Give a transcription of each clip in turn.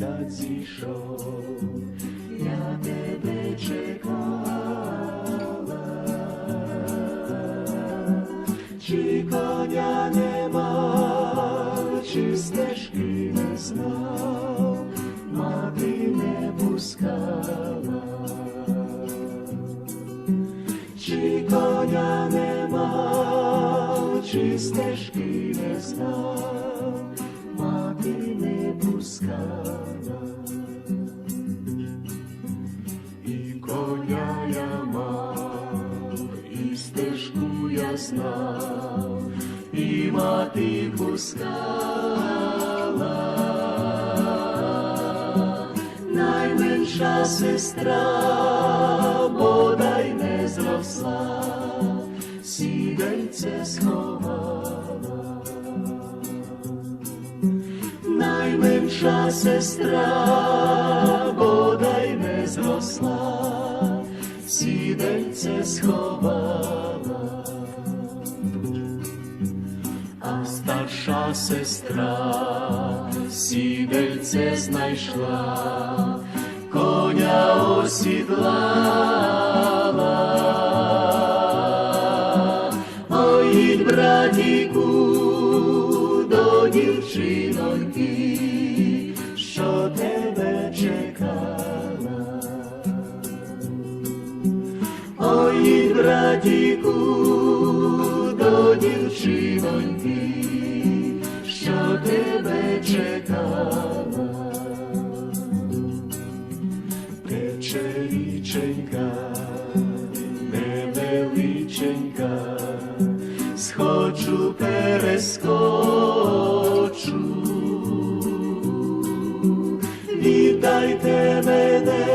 місяць зійшов, я тебе чекала, чи коня нема, чи стежки не знав, мати не пускала, чи коня нема, чи стежки не знав, мати не пускала. Знав, і мати пускала. Найменша сестра, бодай не зросла, сідельце сховала. Найменша сестра, бодай не зросла, сідельце сховала, сестра сідельце знайшла, коня осідлала. Ой, братіку, до дівчиноньки, що тебе чекала. Ой, братіку, до дівчиноньки, tebe čekala Pečeričenka, nebeličenka ne veličenka Skoču, pereskoču Vitajte mene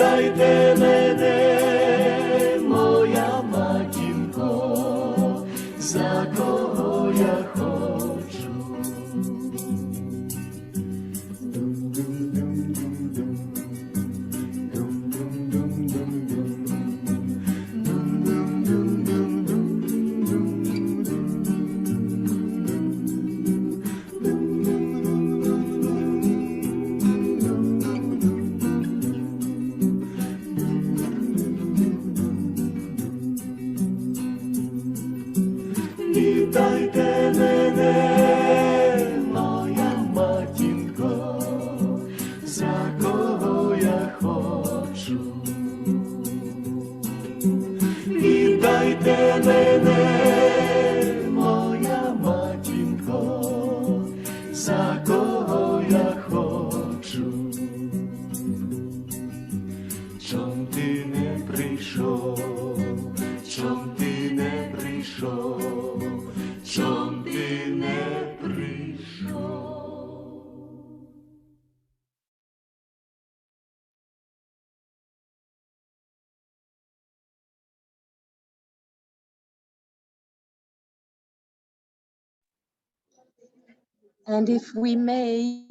Віддайте мене, моя матінко, за кого я хочу. Моя матінко, за кого я хочу. Чом ти не прийшов, чом ти не прийшов, чом ти не прийшов. And if we may,